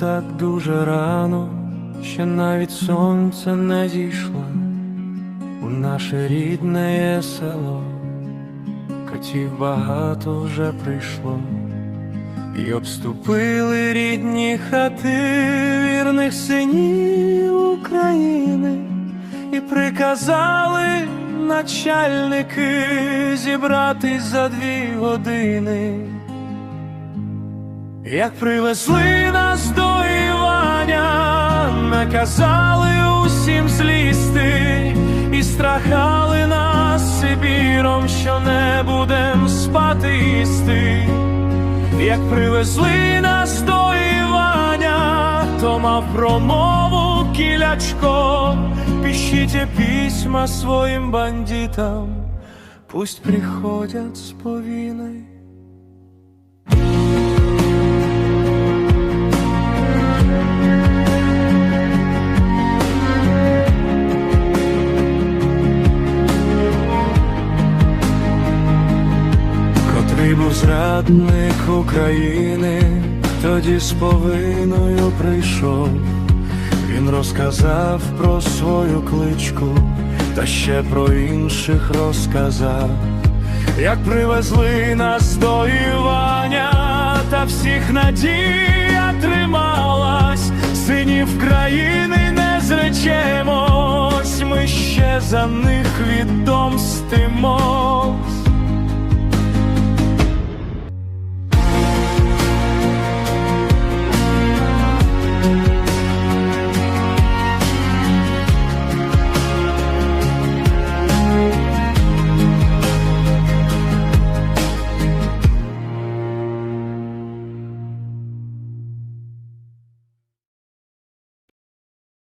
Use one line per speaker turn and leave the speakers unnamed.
так дуже рано, ще навіть сонце не зійшло. У наше рідне село, катів багато вже прийшло, і обступили рідні хати вірних синів України, і приказали начальники зібратись за дві години. Як привезли нас до Іваня, наказали усім злізти і страхали нас Сибіром, що не будем спати їсти. Як привезли нас до Іваня, то мав промову кілячко, пишіть письма своїм бандитам, пусть приходять з повинной. Зрадник України, тоді з повиною прийшов. Він розказав про свою кличку, та ще про інших розказав, як привезли нас до Іваня, та всіх надія трималась, синів країни не зречемось, ми ще за них відомстимось.